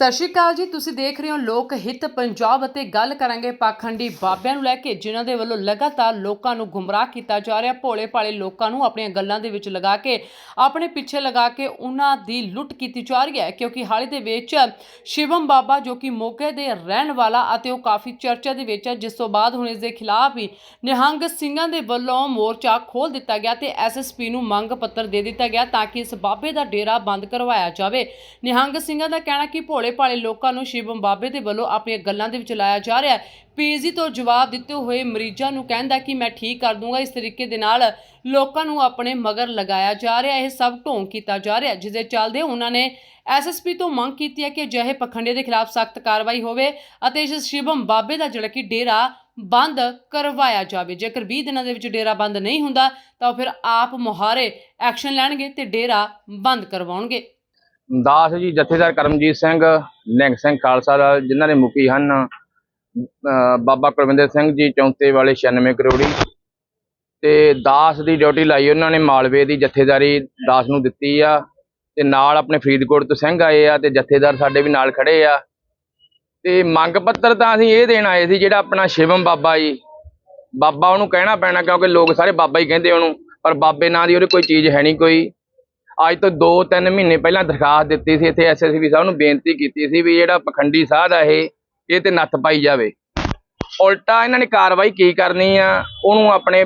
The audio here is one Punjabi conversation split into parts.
ਸਤਿ ਸ਼੍ਰੀ ਅਕਾਲ ਜੀ। ਤੁਸੀਂ ਦੇਖ ਰਹੇ ਹੋ ਲੋਕ ਹਿੱਤ ਪੰਜਾਬ ਅਤੇ ਗੱਲ ਕਰਾਂਗੇ ਪਾਖੰਡੀ ਬਾਬਿਆਂ ਨੂੰ ਲੈ ਕੇ, ਜਿਨ੍ਹਾਂ ਦੇ ਵੱਲੋਂ ਲਗਾਤਾਰ ਲੋਕਾਂ ਨੂੰ ਗੁੰਮਰਾਹ ਕੀਤਾ ਜਾ ਰਿਹਾ। ਭੋਲੇ ਭਾਲੇ ਲੋਕਾਂ ਨੂੰ ਆਪਣੀਆਂ ਗੱਲਾਂ ਦੇ ਵਿੱਚ ਲਗਾ ਕੇ, ਆਪਣੇ ਪਿੱਛੇ ਲਗਾ ਕੇ ਉਹਨਾਂ ਦੀ ਲੁੱਟ ਕੀਤੀ ਜਾ ਰਹੀ ਹੈ। ਕਿਉਂਕਿ ਹਾਲ ਹੀ ਦੇ ਵਿੱਚ ਸ਼ਿਵਮ ਬਾਬਾ, ਜੋ ਕਿ ਮੋਗੇ ਦੇ ਰਹਿਣ ਵਾਲਾ ਅਤੇ ਉਹ ਕਾਫੀ ਚਰਚਾ ਦੇ ਵਿੱਚ ਹੈ, ਜਿਸ ਤੋਂ ਬਾਅਦ ਹੁਣ ਇਸ ਦੇ ਖਿਲਾਫ ਵੀ ਨਿਹੰਗ ਸਿੰਘਾਂ ਦੇ ਵੱਲੋਂ ਮੋਰਚਾ ਖੋਲ ਦਿੱਤਾ ਗਿਆ ਤੇ ਐਸਐਸਪੀ ਨੂੰ ਮੰਗ ਪੱਤਰ ਦੇ ਦਿੱਤਾ ਗਿਆ ਤਾਂ ਕਿ ਇਸ ਬਾਬੇ ਦਾ ਡੇਰਾ ਬੰਦ ਕਰਵਾਇਆ ਜਾਵੇ। ਨਿਹੰਗ ਸਿੰਘਾਂ ਦਾ ਕਹਿਣਾ ਕਿ ਭੋਲੇ ਭਾਲੇ ਲੋਕਾਂ ਨੂੰ ਸ਼ਿਵਮ ਬਾਬੇ ਦੇ ਵੱਲੋਂ ਆਪਣੀਆਂ ਗੱਲਾਂ ਦੇ ਵਿੱਚ ਲਾਇਆ ਜਾ ਰਿਹਾ ਹੈ। ਪੀਜੀ ਤੋਂ ਜਵਾਬ ਦਿੱਤੇ ਹੋਏ ਮਰੀਜ਼ਾਂ ਨੂੰ ਕਹਿੰਦਾ ਕਿ ਮੈਂ ਠੀਕ ਕਰ ਦੂੰਗਾ। ਇਸ ਤਰੀਕੇ ਦੇ ਨਾਲ ਲੋਕਾਂ ਨੂੰ ਆਪਣੇ ਮਗਰ ਲਗਾਇਆ ਜਾ ਰਿਹਾ ਇਹ ਸਭ ਢੋਂਗ ਕੀਤਾ ਜਾ ਰਿਹਾ ਹੈ, ਜਿਸ ਦੇ ਚੱਲਦੇ ਉਹਨਾਂ ਨੇ ਐਸਐਸਪੀ ਤੋਂ ਮੰਗ ਕੀਤੀ ਹੈ ਕਿ ਅਜਿਹੇ ਪਖੰਡੇ ਦੇ ਖਿਲਾਫ ਸਖਤ ਕਾਰਵਾਈ ਹੋਵੇ ਅਤੇ ਇਸ ਸ਼ਿਵਮ ਬਾਬੇ ਦਾ ਜਿਹੜਾ ਕਿ ਡੇਰਾ ਬੰਦ ਕਰਵਾਇਆ ਜਾਵੇ। ਜੇਕਰ 20 ਦਿਨਾਂ ਦੇ ਵਿੱਚ ਡੇਰਾ ਬੰਦ ਨਹੀਂ ਹੁੰਦਾ ਤਾਂ ਫਿਰ ਆਪ ਮੁਹਾਰੇ ਐਕਸ਼ਨ ਲੈਣਗੇ ਤੇ ਡੇਰਾ ਬੰਦ ਕਰਵਾਉਣਗੇ। ਦਾਸ ਜੀ, ਜਥੇਦਾਰ ਕਰਮਜੀਤ ਸਿੰਘ ਨਿੰਗ ਸਿੰਘ ਖਾਲਸਾ ਦਾ, ਜਿਨ੍ਹਾਂ ਦੇ ਮੁਖੀ ਹਨ ਬਾਬਾ ਕੁਲਵਿੰਦਰ ਸਿੰਘ ਜੀ, ਚੌਂਤੇ ਵਾਲੇ 96 ਕਰੋੜੀ। ਤੇ ਦਾਸ ਦੀ ਡਿਊਟੀ ਲਾਈ ਉਹਨਾਂ ਨੇ, ਮਾਲਵੇ ਦੀ ਜਥੇਦਾਰੀ ਦਾਸ ਨੂੰ ਦਿੱਤੀ ਆ। ਤੇ ਨਾਲ ਆਪਣੇ ਫਰੀਦਕੋਟ ਤੋਂ ਸਿੰਘ ਆਏ ਆ, ਤੇ ਜਥੇਦਾਰ ਸਾਡੇ ਵੀ ਨਾਲ ਖੜੇ ਆ। ਤੇ ਮੰਗ ਪੱਤਰ ਤਾਂ ਅਸੀਂ ਇਹ ਦੇਣ ਆਏ ਸੀ, ਜਿਹੜਾ ਆਪਣਾ ਸ਼ਿਵਮ ਬਾਬਾ ਜੀ। ਬਾਬਾ ਉਹਨੂੰ ਕਹਿਣਾ ਪੈਣਾ, ਕਿਉਂਕਿ ਲੋਕ ਸਾਰੇ ਬਾਬਾ ਹੀ ਕਹਿੰਦੇ ਉਹਨੂੰ, ਪਰ ਬਾਬੇ ਨਾਂ ਦੀ ਉਹਦੇ ਕੋਈ ਚੀਜ਼ ਹੈ ਨਹੀਂ ਕੋਈ। ਅੱਜ ਤੋਂ 2-3 ਮਹੀਨੇ ਪਹਿਲਾਂ ਦਰਖਾਸਤ ਦਿੱਤੀ ਸੀ, ਇੱਥੇ ਐਸਐਸਪੀ ਸਾਹਿਬ ਨੂੰ ਬੇਨਤੀ ਕੀਤੀ ਸੀ ਵੀ ਜਿਹੜਾ ਪਖੰਡੀ ਸਾਧ ਆ ਇਹ ਇਹ ਤੇ ਨੱਥ ਪਾਈ ਜਾਵੇ। ਉਲਟਾ ਇਹਨਾਂ ਨੇ ਕਾਰਵਾਈ ਕੀ ਕਰਨੀ ਆ? ਉਹਨੂੰ ਆਪਣੇ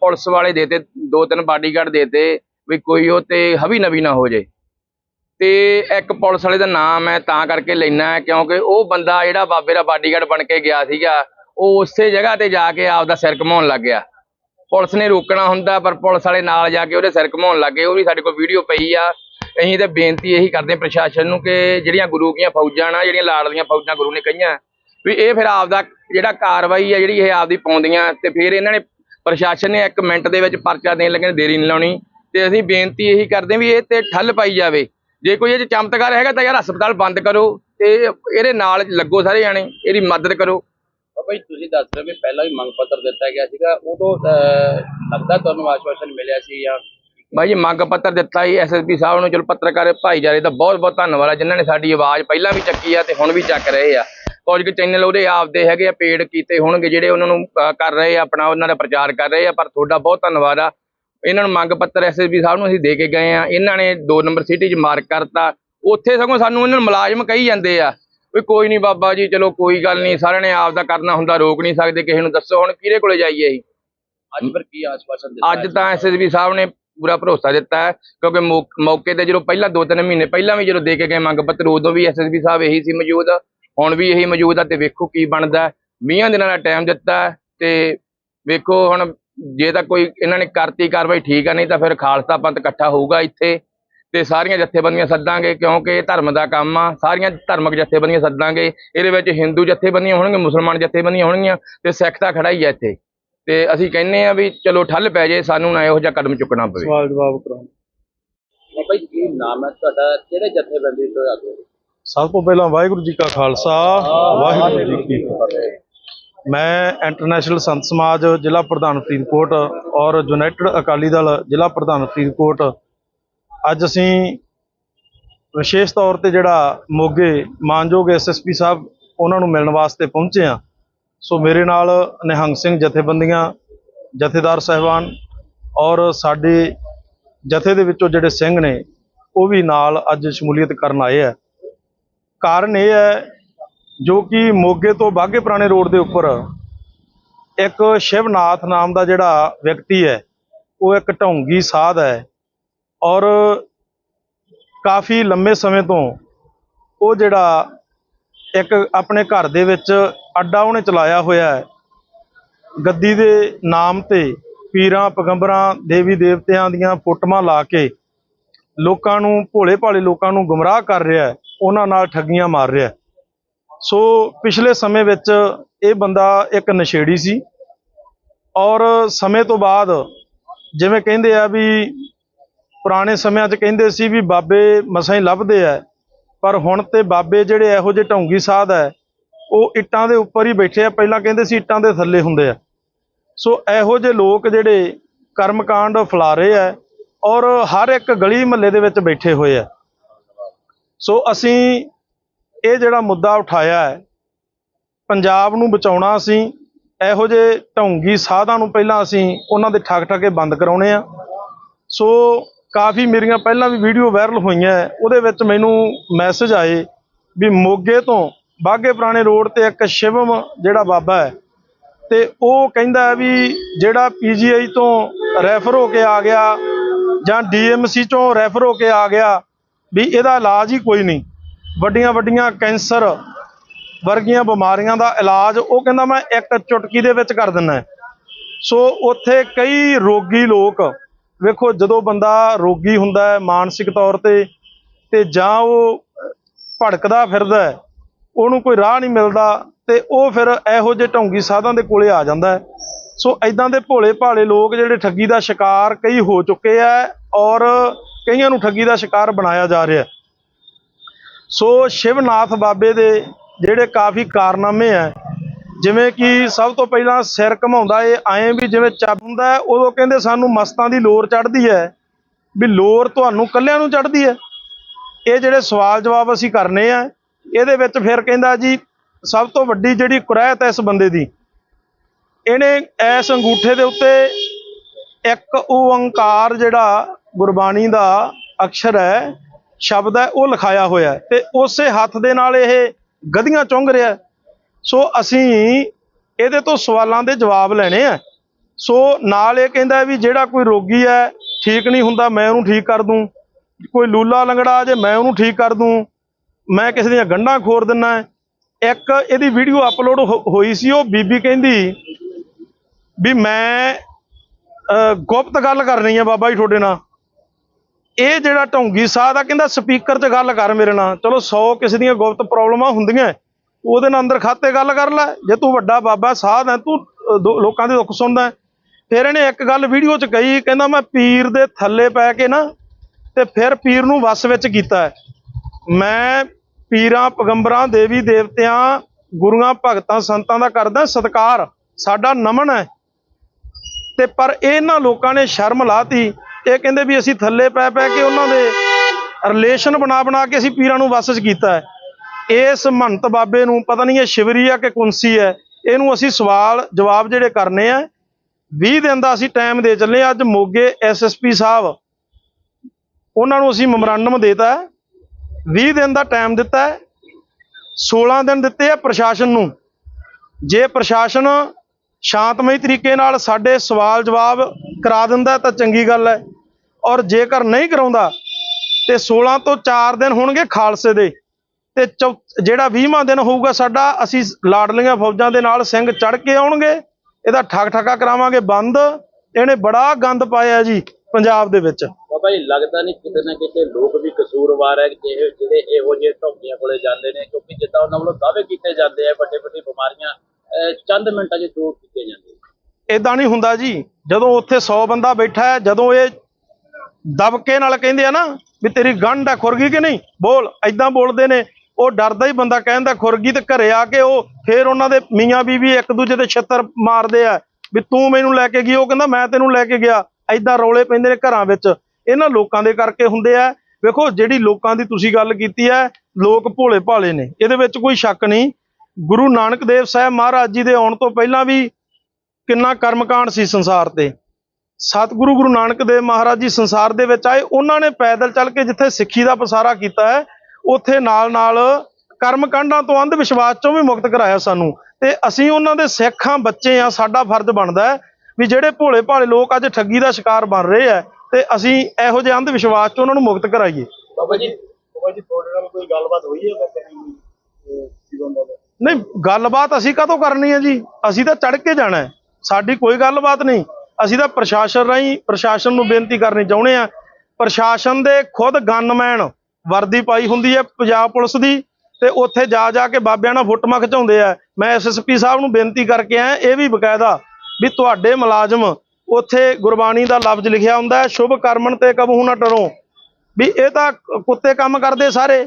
ਪੁਲਿਸ ਵਾਲੇ ਦੇਤੇ ਦੋ ਤਿੰਨ ਬਾਡੀਗਾਰਡ ਦੇਤੇ ਵੀ ਕੋਈ ਉਹ ਤੇ ਹਵੀ ਨਵੀ ਨਾ ਹੋ ਜੇ ਤੇ ਇੱਕ ਪੁਲਿਸ ਵਾਲੇ ਦਾ ਨਾਮ ਮੈਂ ਤਾਂ ਕਰਕੇ ਲੈਣਾ ਕਿਉਂਕਿ ਉਹ ਬੰਦਾ ਜਿਹੜਾ ਬਾਬੇ ਦਾ ਬਾਡੀਗਾਰਡ ਬਣ ਕੇ ਗਿਆ ਸੀਗਾ, ਉਹ ਉਸੇ ਜਗ੍ਹਾ ਤੇ ਜਾ ਕੇ ਆਪਦਾ ਸਿਰ ਘਮਾਉਣ ਲੱਗ ਗਿਆ। ਪੁਲਿਸ ਨੇ ਰੋਕਣਾ ਹੁੰਦਾ, ਪਰ ਪੁਲਿਸ ਵਾਲੇ ਨਾਲ ਜਾ ਕੇ ਉਹਦੇ ਸਿਰ ਘਮਾਉਣ ਲੱਗੇ ਉਹ ਵੀ ਸਾਡੇ ਕੋਲ ਵੀਡੀਓ ਪਈ ਆ। ਅਸੀਂ ਤੇ ਬੇਨਤੀ ਇਹੀ ਕਰਦੇ ਹਾਂ ਪ੍ਰਸ਼ਾਸਨ ਨੂੰ ਕਿ ਜਿਹੜੀਆਂ ਗੁਰੂ ਕੀਆਂ ਫੌਜਾਂ ਨਾ, ਜਿਹੜੀਆਂ ਲਾੜਲੀਆਂ ਫੌਜਾਂ ਗੁਰੂ ਨੇ ਕਹੀਆਂ, ਵੀ ਇਹ ਫਿਰ ਆਪਦਾ ਜਿਹੜਾ ਕਾਰਵਾਈ ਆ, ਜਿਹੜੀ ਇਹ ਆਪਦੀ ਪਾਉਂਦੀਆਂ, ਤੇ ਫਿਰ ਇਹਨਾਂ ਨੇ ਪ੍ਰਸ਼ਾਸਨ ਨੇ ਇੱਕ ਮਿੰਟ ਦੇ ਵਿੱਚ ਪਰਚਾ ਦੇਣ ਲੱਗੇ ਦੇਰੀ ਨਹੀਂ ਲਾਉਣੀ। ਤੇ ਅਸੀਂ ਬੇਨਤੀ ਇਹੀ ਕਰਦੇ ਹਾਂ ਵੀ ਇਹ ਤੇ ਠੱਲ ਪਾਈ ਜਾਵੇ। ਜੇ ਕੋਈ ਇਹ 'ਚ ਚਮਤਕਾਰ ਹੈਗਾ ਤਾਂ ਯਾਰ ਹਸਪਤਾਲ ਬੰਦ ਕਰੋ, ਤੇ ਇਹਦੇ ਨਾਲ ਲੱਗੋ ਸਾਰੇ ਜਾਣੇ, ਇਹਦੀ ਮਦਦ ਕਰੋ। ਬਾਬਾ ਜੀ ਤੁਸੀਂ ਦੱਸ ਰਹੇ ਹੋ ਵੀ ਪਹਿਲਾਂ ਵੀ ਮੰਗ ਪੱਤਰ ਦਿੱਤਾ ਗਿਆ ਸੀਗਾ। ਉਦੋਂ ਅਹ, ਲੱਗਦਾ ਤੁਹਾਨੂੰ ਆਸ਼ਵਾਸਨ ਮਿਲਿਆ ਸੀ ਜਾਂ ਬਾਈ ਜੀ ਮੰਗ ਪੱਤਰ ਦਿੱਤਾ ਜੀ ਐਸਐਸਪੀ ਸਾਹਿਬ ਨੂੰ। ਚਲੋ ਪੱਤਰਕਾਰ ਭਾਈਚਾਰੇ ਦਾ ਬਹੁਤ ਬਹੁਤ ਧੰਨਵਾਦ ਆ ਜਿਨ੍ਹਾਂ ਨੇ ਸਾਡੀ ਆਵਾਜ਼ ਪਹਿਲਾਂ ਵੀ ਚੱਕੀ ਆ ਤੇ ਹੁਣ ਵੀ ਚੱਕ ਰਹੇ ਆ। ਕੁਝ ਕੁ ਚੈਨਲ ਉਹਦੇ ਆਪਦੇ ਹੈਗੇ ਆ ਪੇਡ ਕੀਤੇ ਹੋਣਗੇ ਜਿਹੜੇ ਉਹਨਾਂ ਨੂੰ ਅਹ, ਕਰ ਰਹੇ ਆ ਆਪਣਾ ਉਹਨਾਂ ਦਾ ਪ੍ਰਚਾਰ ਕਰ ਰਹੇ ਆ ਪਰ ਤੁਹਾਡਾ ਬਹੁਤ ਧੰਨਵਾਦ ਆ। ਇਹਨਾਂ ਨੂੰ ਮੰਗ ਪੱਤਰ ਐਸਐਸਪੀ ਸਾਹਿਬ ਨੂੰ ਅਸੀਂ ਦੇ ਕੇ ਗਏ ਆ। ਇਹਨਾਂ ਨੇ 2 ਨੰਬਰ ਸਿਟੀ 'ਚ ਮਾਰਕ ਕਰਤਾ। ਉੱਥੇ ਸਗੋਂ ਸਾਨੂੰ ਇਹਨਾਂ ਨੂੰ ਮੁਲਾਜ਼ਮ ਕਹੀ ਜਾਂਦੇ ਆ। ਵੀ ਕੋਈ ਨਹੀਂ ਬਾਬਾ ਜੀ ਚਲੋ ਕੋਈ ਗੱਲ ਨਹੀਂ ਸਾਰਿਆਂ ਨੇ ਆਪਦਾ ਕਰਨਾ ਹੁੰਦਾ ਰੋਕ ਨਹੀਂ ਸਕਦੇ ਕਿਸੇ ਨੂੰ ਦੱਸੋ ਹੁਣ ਕਿਹਦੇ ਕੋਲੇ ਜਾਈਏ ਅਸੀਂ? ਅੱਜ ਫਿਰ ਕੀ ਆਸ਼ਵਾਸਨ ਦਿੱਤਾ ਅੱਜ ਤਾਂ ਐਸਐਸਪੀ ਸਾਹਿਬ ਨੇ ਪੂਰਾ ਭਰੋਸਾ ਦਿੱਤਾ ਹੈ ਕਿਉਂਕਿ ਮੌਕੇ ਤੇ ਜਦੋਂ ਪਹਿਲਾਂ ਦੋ ਤਿੰਨ ਮਹੀਨੇ ਪਹਿਲਾਂ ਵੀ ਜਦੋਂ ਦੇ ਕੇ ਗਏ ਮੰਗ ਪੱਤਰ ਉਦੋਂ ਵੀ ਐਸਐਸਪੀ ਸਾਹਿਬ ਇਹੀ ਸੀ ਮੌਜੂਦ ਹੁਣ ਵੀ ਇਹੀ ਮੌਜੂਦ ਆ ਤੇ ਵੇਖੋ ਕੀ ਬਣਦਾ 20 ਦਿਨਾਂ ਦਾ ਟਾਈਮ ਦਿੱਤਾ ਤੇ ਵੇਖੋ ਹੁਣ ਜੇ ਤਾਂ ਕੋਈ ਇਹਨਾਂ ਨੇ ਕਰਤੀ ਕਾਰਵਾਈ ਠੀਕ ਆ ਨਹੀਂ ਤਾਂ ਫਿਰ ਖਾਲਸਾ ਪੰਥ ਇਕੱਠਾ ਹੋਊਗਾ ਇੱਥੇ। ਤੇ ਸਾਰੀਆਂ ਜਥੇਬੰਦੀਆਂ ਸੱਦਾਂਗੇ ਕਿਉਂਕਿ ਇਹ ਧਰਮ ਦਾ ਕੰਮ ਆ। ਸਾਰੀਆਂ ਧਾਰਮਿਕ ਜਥੇਬੰਦੀਆਂ ਸੱਦਾਂਗੇ। ਇਹਦੇ ਵਿੱਚ ਹਿੰਦੂ ਜਥੇਬੰਦੀਆਂ ਹੋਣਗੀਆਂ ਮੁਸਲਮਾਨ ਜਥੇਬੰਦੀਆਂ ਹੋਣਗੀਆਂ ਤੇ ਸਿੱਖ ਤਾਂ ਖੜਾ ਹੀ ਆ ਇੱਥੇ। ਤੇ ਅਸੀਂ ਕਹਿੰਨੇ ਆ ਵੀ ਚਲੋ ਠੱਲ ਪੈ ਜੇ ਸਾਨੂੰ ਨਾ ਇਹੋ ਜਿਹਾ ਕਦਮ ਚੁੱਕਣਾ ਪਵੇ। ਸਵਾਲ ਜਵਾਬ ਕਰਾਉਣ। ਕੀ ਨਾਮ ਹੈ ਤੁਹਾਡਾ? ਕਿਹੜੇ ਜਥੇਬੰਦੀ ਤੋਂ ਆਗੇ ਸਭ ਤੋਂ ਪਹਿਲਾਂ ਵਾਹਿਗੁਰੂ ਜੀ ਕਾ ਖਾਲਸਾ ਵਾਹਿਗੁਰੂ ਜੀ ਕੀ ਫਤਿਹ। ਮੈਂ ਇੰਟਰਨੈਸ਼ਨਲ ਸੰਤ ਸਮਾਜ ਜ਼ਿਲ੍ਹਾ ਪ੍ਰਧਾਨ ਫਰੀਦਕੋਟ ਔਰ ਯੂਨਾਈਟਿਡ ਅਕਾਲੀ ਦਲ ਜ਼ਿਲ੍ਹਾ ਪ੍ਰਧਾਨ ਫਰੀਦਕੋਟ ਅੱਜ ਅਸੀਂ ਵਿਸ਼ੇਸ਼ ਤੌਰ ਤੇ ਜਿਹੜਾ ਮੋਗੇ ਮਾਨਯੋਗ ਐਸਐਸਪੀ ਸਾਹਿਬ ਉਹਨਾਂ ਨੂੰ ਮਿਲਣ ਵਾਸਤੇ ਪਹੁੰਚੇ ਆ ਸੋ ਮੇਰੇ ਨਾਲ ਨਿਹੰਗ ਸਿੰਘ ਜਥੇਬੰਦੀਆਂ, ਜਥੇਦਾਰ ਸਹਿਬਾਨ ਔਰ ਸਾਡੇ ਜਥੇ ਦੇ ਵਿੱਚੋਂ ਜਿਹੜੇ ਸਿੰਘ ਨੇ, ਉਹ ਵੀ ਨਾਲ ਅੱਜ ਸ਼ਮੂਲੀਅਤ ਕਰਨ ਆਏ ਆ। ਕਾਰਨ ਇਹ ਹੈ ਜੋ ਕਿ ਮੋਗੇ ਤੋਂ ਬਾਗੇ ਪੁਰਾਣੇ ਰੋਡ ਦੇ ਉੱਪਰ ਇੱਕ ਸ਼ਿਵਨਾਥ ਨਾਮ ਦਾ ਜਿਹੜਾ ਵਿਅਕਤੀ ਹੈ, ਉਹ ਇੱਕ ਢੌਂਗੀ ਸਾਧ ਹੈ। ਔਰ ਕਾਫੀ ਲੰਮੇ ਸਮੇਂ ਤੋਂ ਉਹ ਜਿਹੜਾ ਇੱਕ ਆਪਣੇ ਘਰ ਦੇ ਵਿੱਚ ਅੱਡਾ ਉਹਨੇ ਚਲਾਇਆ ਹੋਇਆ ਹੈ। ਗੱਦੀ ਦੇ ਨਾਮ ਤੇ ਪੀਰਾਂ, ਪਗੰਬਰਾਂ, ਦੇਵੀ ਦੇਵਤਿਆਂ ਦੀਆਂ ਫੋਟੋਆਂ ਲਾ ਕੇ ਲੋਕਾਂ ਨੂੰ, ਭੋਲੇ ਭਾਲੇ ਲੋਕਾਂ ਨੂੰ ਗੁੰਮਰਾਹ ਕਰ ਰਿਹਾ ਹੈ, ਉਹਨਾਂ ਨਾਲ ਠੱਗੀਆਂ ਮਾਰ ਰਿਹਾ ਹੈ। ਸੋ ਪਿਛਲੇ ਸਮੇਂ ਵਿੱਚ ਇਹ ਬੰਦਾ ਇੱਕ ਨਸ਼ੇੜੀ ਸੀ ਔਰ ਸਮੇਂ ਤੋਂ ਬਾਅਦ ਜਿਵੇਂ ਕਹਿੰਦੇ ਆ ਵੀ ਪੁਰਾਣੇ ਸਮਿਆਂ 'ਚ ਕਹਿੰਦੇ ਸੀ ਵੀ ਬਾਬੇ ਮਸਾਂ ਹੀ ਲੱਭਦੇ ਆ। ਪਰ ਹੁਣ ਤੇ ਬਾਬੇ ਜਿਹੜੇ ਇਹੋ ਜਿਹੇ ਢੌਂਗੀ ਸਾਧ ਹੈ ਉਹ ਇੱਟਾਂ ਦੇ ਉੱਪਰ ਹੀ ਬੈਠੇ ਆ। ਪਹਿਲਾਂ ਕਹਿੰਦੇ ਸੀ ਇੱਟਾਂ ਦੇ ਥੱਲੇ ਹੁੰਦੇ ਆ। ਸੋ ਇਹੋ ਜਿਹੇ ਲੋਕ ਜਿਹੜੇ ਕਰਮਕਾਂਡ ਫੈਲਾ ਰਹੇ ਆ ਔਰ ਹਰ ਇੱਕ ਗਲੀ ਮਹੱਲੇ ਦੇ ਵਿੱਚ ਬੈਠੇ ਹੋਏ ਆ। ਸੋ ਅਸੀਂ ਇਹ ਜਿਹੜਾ ਮੁੱਦਾ ਉਠਾਇਆ ਹੈ, ਪੰਜਾਬ ਨੂੰ ਬਚਾਉਣਾ ਅਸੀਂ, ਇਹੋ ਜਿਹੇ ਢੌਂਗੀ ਸਾਧਾਂ ਨੂੰ ਪਹਿਲਾਂ ਅਸੀਂ ਉਹਨਾਂ ਦੇ ਠੱਗ ਠੱਗੇ ਬੰਦ ਕਰਾਉਣੇ ਆ। ਸੋ ਕਾਫੀ ਮੇਰੀਆਂ ਪਹਿਲਾਂ ਵੀ ਵੀਡੀਓ ਵਾਇਰਲ ਹੋਈਆਂ ਹੈ। ਉਹਦੇ ਵਿੱਚ ਮੈਨੂੰ ਮੈਸੇਜ ਆਏ ਵੀ ਮੋਗੇ ਤੋਂ ਬਾਗੇ ਪੁਰਾਣੇ ਰੋਡ ਤੇ ਇੱਕ ਸ਼ਿਵਮ ਜਿਹੜਾ ਬਾਬਾ ਹੈ ਤੇ ਉਹ ਕਹਿੰਦਾ ਵੀ ਜਿਹੜਾ ਪੀਜੀਆਈ ਤੋਂ ਰੈਫਰ ਹੋ ਕੇ ਆ ਗਿਆ ਜਾਂ ਡੀਐਮਸੀ ਚੋਂ ਰੈਫਰ ਹੋ ਕੇ ਆ ਗਿਆ ਵੀ ਇਹਦਾ ਇਲਾਜ ਹੀ ਕੋਈ ਨਹੀਂ। ਵੱਡੀਆਂ ਵੱਡੀਆਂ ਕੈਂਸਰ ਵਰਗੀਆਂ ਬਿਮਾਰੀਆਂ ਦਾ ਇਲਾਜ ਉਹ ਕਹਿੰਦਾ ਮੈਂ ਇੱਕ ਚੁਟਕੀ ਦੇ ਵਿੱਚ ਕਰ ਦਿੰਦਾ ਸੋ ਉੱਥੇ ਕਈ ਰੋਗੀ ਲੋਕ ਵੇਖੋ, ਜਦੋਂ ਬੰਦਾ ਰੋਗੀ ਹੁੰਦਾ ਹੈ ਮਾਨਸਿਕ ਤੌਰ ਤੇ ਤੇ ਜਾਂ ਉਹ ਭੜਕਦਾ ਫਿਰਦਾ ਹੈ, ਉਹਨੂੰ ਕੋਈ ਰਾਹ ਨਹੀਂ ਮਿਲਦਾ, ਤੇ ਉਹ ਫਿਰ ਇਹੋ ਜਿਹੇ ਢੌਂਗੀ ਸਾਧਾਂ ਦੇ ਕੋਲੇ ਆ ਜਾਂਦਾ ਹੈ। ਸੋ ਐਦਾਂ ਦੇ ਭੋਲੇ ਭਾਲੇ ਲੋਕ ਜਿਹੜੇ ਠੱਗੀ ਦਾ ਸ਼ਿਕਾਰ ਕਈ ਹੋ ਚੁੱਕੇ ਆ ਔਰ ਕਈਆਂ ਨੂੰ ਠੱਗੀ ਦਾ ਸ਼ਿਕਾਰ ਬਣਾਇਆ ਜਾ ਰਿਹਾ ਸੋ ਸ਼ਿਵਨਾਥ ਬਾਬੇ ਦੇ ਜਿਹੜੇ ਕਾਫੀ ਕਾਰਨਾਮੇ ਆ ਜਿਵੇਂ ਕਿ ਸਭ ਤੋਂ ਪਹਿਲਾਂ ਸਿਰ ਘਮਾਉਂਦਾ ਏ, ਐਂ ਵੀ ਜਿਵੇਂ ਚੱਬ ਹੁੰਦਾ ਉਦੋਂ ਕਹਿੰਦੇ ਸਾਨੂੰ ਮਸਤਾਂ ਦੀ ਲੋਰ ਚੜ੍ਹਦੀ ਹੈ ਵੀ ਲੋਰ ਤੁਹਾਨੂੰ ਕੱਲਿਆਂ ਨੂੰ ਚੜ੍ਹਦੀ ਹੈ ਇਹ ਜਿਹੜੇ ਸਵਾਲ ਜਵਾਬ ਅਸੀਂ ਕਰਨੇ ਆ, ਇਹਦੇ ਵਿੱਚ ਫਿਰ ਕਹਿੰਦਾ ਜੀ, ਸਭ ਤੋਂ ਵੱਡੀ ਜਿਹੜੀ ਕੁਰਾਇਤ ਹੈ ਇਸ ਬੰਦੇ ਦੀ, ਇਹਨੇ ਐਸ ਅੰਗੂਠੇ ਦੇ ਉੱਤੇ ਇੱਕ ਓੰਕਾਰ ਜਿਹੜਾ ਗੁਰਬਾਣੀ ਦਾ ਅਕਸ਼ਰ ਹੈ ਸ਼ਬਦ ਹੈ ਉਹ ਲਿਖਾਇਆ ਹੋਇਆ ਹੈ ਤੇ ਉਸੇ ਹੱਥ ਦੇ ਨਾਲ ਇਹ ਗਧੀਆਂ ਚੁੰਘ ਰਿਹਾ ਸੋ ਅਸੀਂ ਇਹਦੇ ਤੋਂ ਸਵਾਲਾਂ ਦੇ ਜਵਾਬ ਲੈਣੇ ਆ। ਸੋ ਨਾਲ ਇਹ ਕਹਿੰਦਾ ਵੀ ਜਿਹੜਾ ਕੋਈ ਰੋਗੀ ਹੈ, ਠੀਕ ਨਹੀਂ ਹੁੰਦਾ, ਮੈਂ ਉਹਨੂੰ ਠੀਕ ਕਰ ਦੂੰ। ਕੋਈ ਲੂਲਾ ਲੰਗੜਾ ਜੇ, ਮੈਂ ਉਹਨੂੰ ਠੀਕ ਕਰ ਦੂੰ। ਮੈਂ ਕਿਸੇ ਦੀਆਂ ਗੰਢਾਂ ਖੋਰ ਦਿੰਨਾ ਇੱਕ ਇਹਦੀ ਵੀਡੀਓ ਅਪਲੋਡ ਹੋਈ ਸੀ, ਉਹ ਬੀਬੀ ਕਹਿੰਦੀ ਵੀ ਮੈਂ ਗੁਪਤ ਗੱਲ ਕਰਨੀ ਹੈ ਬਾਬਾ ਜੀ ਤੁਹਾਡੇ ਨਾਲ। ਇਹ ਜਿਹੜਾ ਢੌਂਗੀ ਸਾਹ ਦਾ ਕਹਿੰਦਾ ਸਪੀਕਰ 'ਚ ਗੱਲ ਕਰ ਮੇਰੇ ਨਾਲ। ਚਲੋ 100 ਕਿਸੇ ਦੀਆਂ ਗੁਪਤ ਪ੍ਰੋਬਲਮਾਂ ਹੁੰਦੀਆਂ। ਉਹਦੇ ਨਾਲ ਅੰਦਰ ਖਾਤੇ ਗੱਲ ਕਰ ਲੈ। ਜੇ ਤੂੰ ਵੱਡਾ ਬਾਬਾ, ਸਾਧ ਹੈ, ਤੂੰ ਦੋ- ਲੋਕਾਂ ਦੇ ਦੁੱਖ ਸੁਣਦਾ ਫਿਰ ਇਹਨੇ ਇੱਕ ਗੱਲ ਵੀਡੀਓ 'ਚ ਕਹੀ, ਕਹਿੰਦਾ ਮੈਂ ਪੀਰ ਦੇ ਥੱਲੇ ਪੈ ਕੇ ਨਾ, ਤੇ ਫਿਰ ਪੀਰ ਨੂੰ ਵਸ ਵਿੱਚ ਕੀਤਾ ਮੈਂ ਪੀਰਾਂ, ਪਗੰਬਰਾਂ, ਦੇਵੀ ਦੇਵਤਿਆਂ, ਗੁਰੂਆਂ, ਭਗਤਾਂ, ਸੰਤਾਂ ਦਾ ਕਰਦਾ ਸਤਿਕਾਰ। ਸਾਡਾ ਨਮਨ ਹੈ। ਤੇ ਪਰ ਇਹਨਾਂ ਲੋਕਾਂ ਨੇ ਸ਼ਰਮ ਲਾਤੀ। ਇਹ ਕਹਿੰਦੇ ਵੀ ਅਸੀਂ ਥੱਲੇ ਪੈ ਪੈ ਕੇ ਉਹਨਾਂ ਦੇ ਰਿਲੇਸ਼ਨ ਬਣਾ ਬਣਾ ਕੇ ਅਸੀਂ ਪੀਰਾਂ ਨੂੰ ਵਸ 'ਚ ਕੀਤਾ ਹੈ। ਇਸ ਮਹੰਤ ਬਾਬੇ ਨੂੰ ਪਤਾ ਨਹੀਂ ਇਹ ਸ਼ਿਵਰੀ ਆ ਕਿ ਕੁੰਸੀ ਹੈ, ਇਹਨੂੰ ਅਸੀਂ ਸਵਾਲ ਜਵਾਬ ਜਿਹੜੇ ਕਰਨੇ ਆ 20 ਦਿਨ ਦਾ ਅਸੀਂ ਟਾਈਮ ਦੇ ਚੱਲੇ ਹਾਂ। ਅੱਜ ਮੋਗੇ ਐਸਐਸਪੀ ਸਾਹਿਬ, ਉਹਨਾਂ ਨੂੰ ਅਸੀਂ ਮੈਮੋਰੰਡਮ ਦੇਤਾ ਹੈ 20 ਦਿਨ ਦਾ ਟਾਈਮ ਦਿੱਤਾ ਹੈ 16 ਦਿਨ ਦਿੱਤੇ ਆ ਪ੍ਰਸ਼ਾਸਨ ਨੂੰ। ਜੇ ਪ੍ਰਸ਼ਾਸਨ ਸ਼ਾਂਤਮਈ ਤਰੀਕੇ ਨਾਲ ਸਾਡੇ ਸਵਾਲ ਜਵਾਬ ਕਰਾ ਦਿੰਦਾ ਤਾਂ ਚੰਗੀ ਗੱਲ ਹੈ। ਔਰ ਜੇਕਰ ਨਹੀਂ ਕਰਾਉਂਦਾ, ਤੇ 16 ਤੋਂ 4 ਦਿਨ ਹੋਣਗੇ ਖਾਲਸੇ ਦੇ। ਤੇ ਜਿਹੜਾ 20ਵਾਂ ਦਿਨ ਹੋਊਗਾ ਸਾਡਾ ਅਸੀਂ ਲਾਡਲੀਆਂ ਫੌਜਾਂ ਦੇ ਨਾਲ ਸਿੰਘ ਚੜ ਕੇ ਆਉਣਗੇ ਇਹਦਾ ਠੱਗ ਠੱਗਾ ਕਰਾਵਾਂਗੇ ਬੰਦ। ਇਹਨੇ ਬੜਾ ਗੰਦ ਪਾਇਆ ਜੀ ਪੰਜਾਬ ਦੇ ਵਿੱਚ। ਬਾਬਾ ਜੀ ਲੱਗਦਾ ਨਹੀਂ ਕਿਤੇ ਨਾ ਕਿਤੇ ਲੋਕ ਵੀ ਕਸੂਰਵਾਰ ਹੈ ਜਿਹੜੇ ਜਿਹੜੇ ਇਹੋ ਜਿਹੇ ਢੋਂਗੀਆਂ ਕੋਲੇ ਜਾਂਦੇ ਨੇ ਕਿਉਂਕਿ ਜਿੱਦਾਂ ਉਹਨਾਂ ਵੱਲੋਂ ਦਾਅਵੇ ਕੀਤੇ ਜਾਂਦੇ ਆ ਵੱਡੇ ਵੱਡੀ ਬਿਮਾਰੀਆਂ ਚੰਦ ਮਿੰਟਾਂ 'ਚ ਦੂਰ ਕੀਤੀਆਂ ਜਾਂਦੀਆਂ ਇਦਾਂ ਨਹੀਂ ਹੁੰਦਾ ਜੀ ਜਦੋਂ ਉੱਥੇ 100 ਬੰਦਾ ਬੈਠਾ ਹੈ ਜਦੋਂ ਇਹ ਦਬਕੇ ਨਾਲ ਕਹਿੰਦੇ ਆ ਨਾ ਵੀ ਤੇਰੀ ਗੰਢ ਹੈ ਖੁਰਗੀ ਕਿ ਨਹੀਂ? ਬੋਲ ਐਦਾਂ ਬੋਲਦੇ ਨੇ। ਉਹ ਡਰਦਾ ਹੀ ਬੰਦਾ ਕਹਿੰਦਾ ਖੁਰਗੀ ਤੇ ਘਰੇ ਆ ਕੇ ਉਹ ਫੇਰ ਉਹਨਾਂ ਦੇ ਮੀਆਂ ਬੀਵੀ ਇੱਕ ਦੂਜੇ ਤੇ ਛਿੱਤਰ ਮਾਰਦੇ ਆ ਵੀ ਤੂੰ ਮੈਨੂੰ ਲੈ ਕੇ ਗਈ, ਉਹ ਕਹਿੰਦਾ ਮੈਂ ਤੈਨੂੰ ਲੈ ਕੇ ਗਿਆ। ਐਦਾਂ ਰੌਲੇ ਪੈਂਦੇ ਨੇ ਘਰਾਂ ਵਿੱਚ। ਇਹਨਾਂ ਲੋਕਾਂ ਦੇ ਕਰਕੇ ਹੁੰਦੇ ਆ। ਵੇਖੋ, ਜਿਹੜੀ ਲੋਕਾਂ ਦੀ ਤੁਸੀਂ ਗੱਲ ਕੀਤੀ ਹੈ, ਲੋਕ ਭੋਲੇ ਭਾਲੇ ਨੇ। ਇਹਦੇ ਵਿੱਚ ਕੋਈ ਸ਼ੱਕ ਨਹੀਂ। ਗੁਰੂ ਨਾਨਕ ਦੇਵ ਸਾਹਿਬ ਮਹਾਰਾਜ ਜੀ ਦੇ ਆਉਣ ਤੋਂ ਪਹਿਲਾਂ ਵੀ ਕਿੰਨਾ ਕਰਮਕਾਂਡ ਸੀ ਸੰਸਾਰ ਤੇ। ਸਤਿਗੁਰੂ ਗੁਰੂ ਨਾਨਕ ਦੇਵ ਮਹਾਰਾਜ ਜੀ ਸੰਸਾਰ ਦੇ ਵਿੱਚ ਆਏ। ਉਹਨਾਂ ਨੇ ਪੈਦਲ ਚੱਲ ਕੇ ਜਿੱਥੇ ਸਿੱਖੀ ਦਾ ਪਸਾਰਾ ਕੀਤਾ ਹੈ ਉੱਥੇ ਨਾਲ ਨਾਲ ਕਰਮਕਾਂਡਾਂ ਤੋਂ ਅੰਧ ਵਿਸ਼ਵਾਸ ਚੋਂ ਵੀ ਮੁਕਤ ਕਰਾਇਆ ਸਾਨੂੰ। ਤੇ ਅਸੀਂ ਉਹਨਾਂ ਦੇ ਸਿੱਖਾਂ ਬੱਚੇ ਆ ਸਾਡਾ ਫਰਜ਼ ਬਣਦਾ ਹੈ ਵੀ ਜਿਹੜੇ ਭੋਲੇ ਭਾਲੇ ਲੋਕ ਅੱਜ ਠੱਗੀ ਦਾ ਸ਼ਿਕਾਰ ਬਣ ਰਹੇ ਆ ਤੇ ਅਸੀਂ ਇਹੋ ਜਿਹੇ ਅੰਧ ਵਿਸ਼ਵਾਸ ਚੋਂ ਉਹਨਾਂ ਨੂੰ ਮੁਕਤ ਕਰਾਈਏ। ਬਾਬਾ ਜੀ ਬਾਬਾ ਜੀ ਤੁਹਾਡੇ ਨਾਲ ਕੋਈ ਗੱਲਬਾਤ ਹੋਈ ਹੈ ਬਾਬਾ ਜੀ ਜੀਵਨ ਦਾ ਨਹੀਂ ਗੱਲਬਾਤ ਅਸੀਂ ਕਾਹਤੋਂ ਕਰਨੀ ਹੈ ਜੀ? ਅਸੀਂ ਤਾਂ ਚੜ ਕੇ ਜਾਣਾ ਹੈ। ਸਾਡੀ ਕੋਈ ਗੱਲਬਾਤ ਨਹੀਂ। ਅਸੀਂ ਤਾਂ ਪ੍ਰਸ਼ਾਸਨ ਰਾਹੀਂ ਪ੍ਰਸ਼ਾਸਨ ਨੂੰ ਬੇਨਤੀ ਕਰਨੀ ਚਾਹੁੰਦੇ ਆ ਪ੍ਰਸ਼ਾਸਨ ਦੇ ਖੁਦ ਗਨਮੈਨ ਵਰਦੀ ਪਾਈ ਹੁੰਦੀ ਹੈ ਪੰਜਾਬ ਪੁਲਿਸ ਦੀ ਤੇ ਉੱਥੇ ਜਾ ਜਾ ਕੇ ਬਾਬਿਆਂ ਨਾਲ ਫੋਟੋਆਂ ਖਿਚਾਉਂਦੇ ਆ। ਮੈਂ ਐਸਐਸਪੀ ਸਾਹਿਬ ਨੂੰ ਬੇਨਤੀ ਕਰਕੇ ਆਇਆ ਇਹ ਵੀ ਬਕਾਇਦਾ ਵੀ ਤੁਹਾਡੇ ਮੁਲਾਜ਼ਮ ਉੱਥੇ ਗੁਰਬਾਣੀ ਦਾ ਲਫ਼ਜ਼ ਲਿਖਿਆ ਹੁੰਦਾ ਹੈ ਸ਼ੁਭ ਕਰਮਨ ਤੇ ਕਬਹੂ ਨਾ ਟਰੋ ਵੀ ਇਹ ਤਾਂ ਕੁੱਤੇ ਕੰਮ ਕਰਦੇ ਸਾਰੇ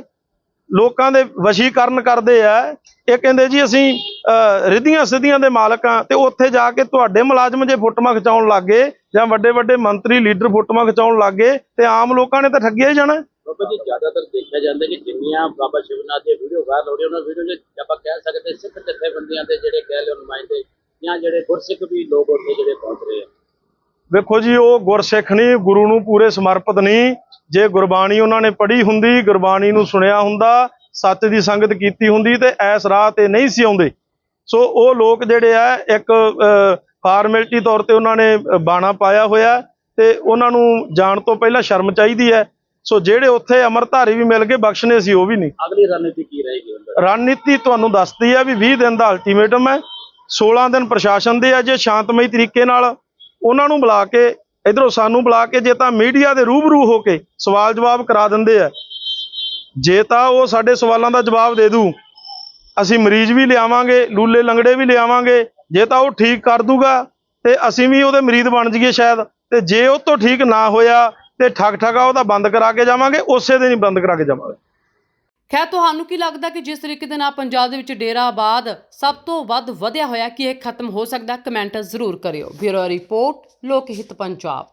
ਲੋਕਾਂ ਦੇ ਵਸ਼ੀਕਰਨ ਕਰਦੇ ਆ। ਇਹ ਕਹਿੰਦੇ ਜੀ ਅਸੀਂ ਅਹ, ਰਿੱਧੀਆਂ ਸਿੱਧੀਆਂ ਦੇ ਮਾਲਕ ਆ ਤੇ ਉੱਥੇ ਜਾ ਕੇ ਤੁਹਾਡੇ ਮੁਲਾਜ਼ਮ ਜੇ ਫੋਟੋਆਂ ਖਿਚਾਉਣ ਲੱਗੇ ਜਾਂ ਵੱਡੇ ਵੱਡੇ ਮੰਤਰੀ ਲੀਡਰ ਫੋਟੋਆਂ ਖਿਚਾਉਣ ਲੱਗੇ ਤੇ ਆਮ ਲੋਕਾਂ ਨੇ ਤਾਂ ਠੱਗਿਆ ਹੀ ਜਾਣਾ। ਬਾਬਾ ਜੀ, ਜ਼ਿਆਦਾਤਰ ਦੇਖਿਆ ਜਾਂਦਾ ਕਿ ਜਿੰਨੀਆਂ ਬਾਬਾ ਸ਼ਿਵਨਾਥ ਦੀ ਵੀਡੀਓ ਵਾਇਰਲ ਹੋ ਰਹੀ ਉਹਨਾਂ ਵੀਡੀਓ 'ਚ ਆਪਾਂ ਕਹਿ ਸਕਦੇ ਸਿੱਖ ਜਥੇਬੰਦੀਆਂ ਦੇ ਜਿਹੜੇ ਕਹਿ ਲਓ ਨੁਮਾਇੰਦੇ ਜਾਂ ਜਿਹੜੇ ਗੁਰਸਿੱਖ ਵੀ ਲੋਕ ਉੱਥੇ ਜਿਹੜੇ ਪਹੁੰਚ ਰਹੇ ਆ। ਵੇਖੋ ਜੀ, ਉਹ ਗੁਰਸਿੱਖ ਨਹੀਂ, ਗੁਰੂ ਨੂੰ ਪੂਰੇ ਸਮਰਪਿਤ ਨਹੀਂ। ਜੇ ਗੁਰਬਾਣੀ ਉਹਨਾਂ ਨੇ ਪੜ੍ਹੀ ਹੁੰਦੀ, ਗੁਰਬਾਣੀ ਨੂੰ ਸੁਣਿਆ ਹੁੰਦਾ, ਸੱਚ ਦੀ ਸੰਗਤ ਕੀਤੀ ਹੁੰਦੀ ਤੇ ਐਸ ਰਾਹ ਤੇ ਨਹੀਂ ਸੀ ਆਉਂਦੇ। ਸੋ ਉਹ ਲੋਕ ਜਿਹੜੇ ਆ, ਇੱਕ ਫਾਰਮੈਲਿਟੀ ਤੌਰ ਤੇ ਉਹਨਾਂ ਨੇ ਬਾਣਾ ਪਾਇਆ ਹੋਇਆ ਤੇ ਉਹਨਾਂ ਨੂੰ ਜਾਣ ਤੋਂ ਪਹਿਲਾਂ ਸ਼ਰਮ ਚਾਹੀਦੀ ਹੈ। ਸੋ ਜਿਹੜੇ ਉੱਥੇ ਅਮਰਧਾਰੀ ਵੀ ਮਿਲ ਗਏ ਬਖਸ਼ਨੇ ਸੀ ਉਹ ਵੀ ਨਹੀਂ ਅਗਲੀ ਰਣਨੀਤੀ ਕੀ ਰਹੇਗੀ? ਰਣਨੀਤੀ ਤੁਹਾਨੂੰ ਦੱਸਦੀ ਹੈ ਵੀ 20 ਦਿਨ ਦਾ ਅਲਟੀਮੇਟਮ ਹੈ 16 ਦਿਨ ਪ੍ਰਸ਼ਾਸਨ ਦੇ ਆ ਜੇ ਸ਼ਾਂਤਮਈ ਤਰੀਕੇ ਨਾਲ ਉਹਨਾਂ ਨੂੰ ਬੁਲਾ ਕੇ ਇਧਰੋਂ ਸਾਨੂੰ ਬੁਲਾ ਕੇ ਜੇ ਤਾਂ ਮੀਡੀਆ ਦੇ ਰੂਬਰੂ ਹੋ ਕੇ ਸਵਾਲ ਜਵਾਬ ਕਰਾ ਦਿੰਦੇ ਆ ਜੇ ਤਾਂ ਉਹ ਸਾਡੇ ਸਵਾਲਾਂ ਦਾ ਜਵਾਬ ਦੇ ਦੂ ਅਸੀਂ ਮਰੀਜ਼ ਵੀ ਲਿਆਵਾਂਗੇ ਲੂਲੇ ਲੰਗੜੇ ਵੀ ਲਿਆਵਾਂਗੇ ਜੇ ਤਾਂ ਉਹ ਠੀਕ ਕਰ ਦੂਗਾ ਤੇ ਅਸੀਂ ਵੀ ਉਹਦੇ ਮਰੀਜ਼ ਬਣ ਜਾਈਏ ਸ਼ਾਇਦ ਤੇ ਜੇ ਉਹ ਤੋਂ ਠੀਕ ਨਾ ਹੋਇਆ ਤੇ ਠੱਗ ਠਗਾ ਉਹਦਾ ਬੰਦ ਕਰਾ ਕੇ ਜਾਵਾਂਗੇ, ਉਸੇ ਦਿਨ ਹੀ ਬੰਦ ਕਰਾ ਕੇ ਜਾਵਾਂਗੇ। ਖੈਰ, ਤੁਹਾਨੂੰ ਕੀ ਲੱਗਦਾ ਕਿ ਜਿਸ ਤਰੀਕੇ ਦੇ ਨਾਲ ਪੰਜਾਬ ਦੇ ਵਿੱਚ ਡੇਰਾ ਆਬਾਦ ਸਭ ਤੋਂ ਵੱਧ ਵਧਿਆ ਹੋਇਆ, ਕਿ ਇਹ ਖਤਮ ਹੋ ਸਕਦਾ? ਕਮੈਂਟ ਜ਼ਰੂਰ ਕਰਿਓ। ਬਿਊਰੋ ਰਿਪੋਰਟ, ਲੋਕ ਹਿੱਤ ਪੰਜਾਬ।